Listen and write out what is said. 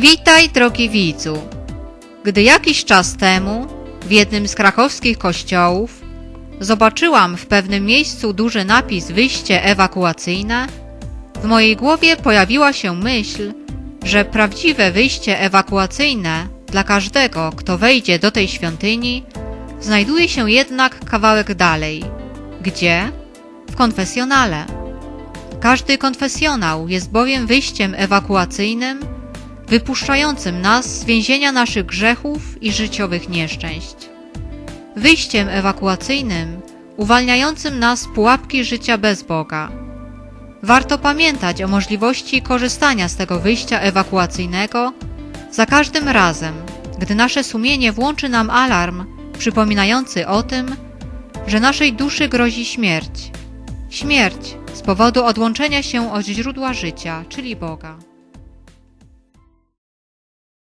Witaj, drogi widzu. Gdy jakiś czas temu w jednym z krakowskich kościołów zobaczyłam w pewnym miejscu duży napis wyjście ewakuacyjne, w mojej głowie pojawiła się myśl, że prawdziwe wyjście ewakuacyjne dla każdego, kto wejdzie do tej świątyni, znajduje się jednak kawałek dalej. Gdzie? W konfesjonale. Każdy konfesjonał jest bowiem wyjściem ewakuacyjnym, wypuszczającym nas z więzienia naszych grzechów i życiowych nieszczęść. Wyjściem ewakuacyjnym, uwalniającym nas z pułapki życia bez Boga. Warto pamiętać o możliwości korzystania z tego wyjścia ewakuacyjnego za każdym razem, gdy nasze sumienie włączy nam alarm przypominający o tym, że naszej duszy grozi śmierć. Śmierć z powodu odłączenia się od źródła życia, czyli Boga.